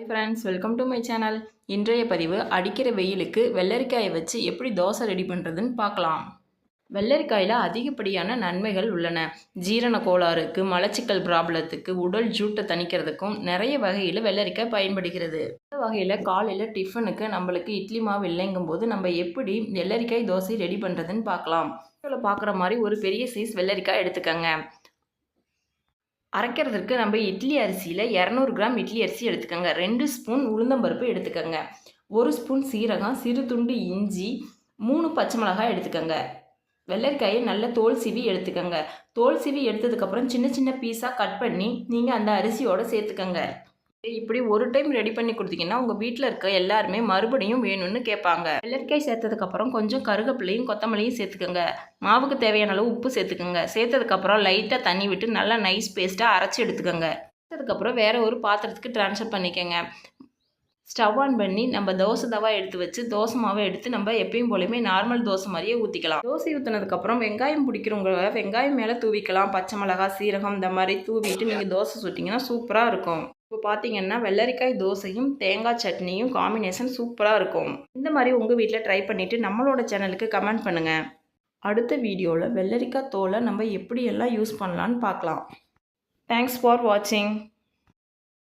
Friends welcome to my channel இன்றைய பதிவு அடிக்கிற வெயிலுக்கு வெள்ளரிக்காயை வச்சு எப்படி தோசை ரெடி பண்ணுறதுன்னு பார்க்கலாம். வெள்ளரிக்காயில் அதிகப்படியான நன்மைகள் உள்ளன. ஜீரண கோளாறுக்கு மலச்சிக்கல் ப்ராப்ளத்துக்கு உடல் ஜூட்டை தணிக்கிறதுக்கும் நிறைய வகையில் வெள்ளரிக்காய் பயன்படுகிறது. இந்த வகையில் காலையில் டிஃபனுக்கு நம்மளுக்கு இட்லி மாவு இல்லைங்கும் போது நம்ம எப்படி வெள்ளரிக்காய் தோசை ரெடி பண்ணுறதுன்னு பார்க்கலாம். இதில் பார்க்குற மாதிரி ஒரு பெரிய சைஸ் வெள்ளரிக்காய் எடுத்துக்கோங்க. அரைக்கிறதுக்கு நம்ம இட்லி அரிசியில் இரநூறு கிராம் இட்லி அரிசி எடுத்துக்கோங்க. ரெண்டு ஸ்பூன் உளுந்தம்பருப்பு எடுத்துக்கோங்க. ஒரு ஸ்பூன் சீரகம் சிறு துண்டு இஞ்சி மூணு பச்சை மிளகாய் எடுத்துக்கோங்க. வெள்ளரிக்காயை நல்ல தோல் சீவி எடுத்துக்கோங்க. தோல் சீவி எடுத்ததுக்கப்புறம் சின்ன சின்ன பீஸாக கட் பண்ணி நீங்கள் அந்த அரிசியோடு சேர்த்துக்கோங்க. இப்படி ஒரு டைம் ரெடி பண்ணி கொடுத்தீங்கன்னா உங்கள் வீட்டில் இருக்க எல்லாருமே மறுபடியும் வேணும்னு கேட்பாங்க. வெள்ளரிக்காய் சேர்த்ததுக்கப்புறம் கொஞ்சம் கருகப்பிள்ளையும் கொத்தமல்லியும் சேர்த்துக்கோங்க. மாவுக்கு தேவையான அளவு உப்பு சேர்த்துக்கோங்க. சேர்த்ததுக்கப்புறம் லைட்டாக தண்ணி விட்டு நல்லா நைஸ் பேஸ்ட்டாக அரைச்சி எடுத்துக்கோங்க. அதுக்கப்புறம் வேற ஒரு பாத்திரத்துக்கு ட்ரான்ஸ்ஃபர் பண்ணிக்கோங்க. ஸ்டவ் ஆன் பண்ணி நம்ம தோசை தவா எடுத்து வச்சு தோசை மாவை எடுத்து நம்ம எப்பயும் போலயுமே நார்மல் தோசை மாதிரியே ஊற்றிக்கலாம் தோசை ஊற்றினதுக்கப்புறம் வெங்காயம் பிடிக்கிறவங்க வெங்காயம் மேலே தூவிக்கலாம். பச்சை மிளகா சீரகம் இந்த மாதிரி தூவிட்டு நீங்கள் தோசை சுட்டிங்கன்னா சூப்பராக இருக்கும். இப்போ பார்த்தீங்கன்னா வெள்ளரிக்காய் தோசையும் தேங்காய் சட்னியும் காம்பினேஷன் சூப்பராக இருக்கும். இந்த மாதிரி உங்கள் வீட்டில் ட்ரை பண்ணிவிட்டு நம்மளோட சேனலுக்கு கமெண்ட் பண்ணுங்கள் அடுத்த வீடியோவில் வெள்ளரிக்காய் தோலை நம்ம எப்படியெல்லாம் யூஸ் பண்ணலான்னு பார்க்கலாம். தேங்க்ஸ் ஃபார் வாட்சிங்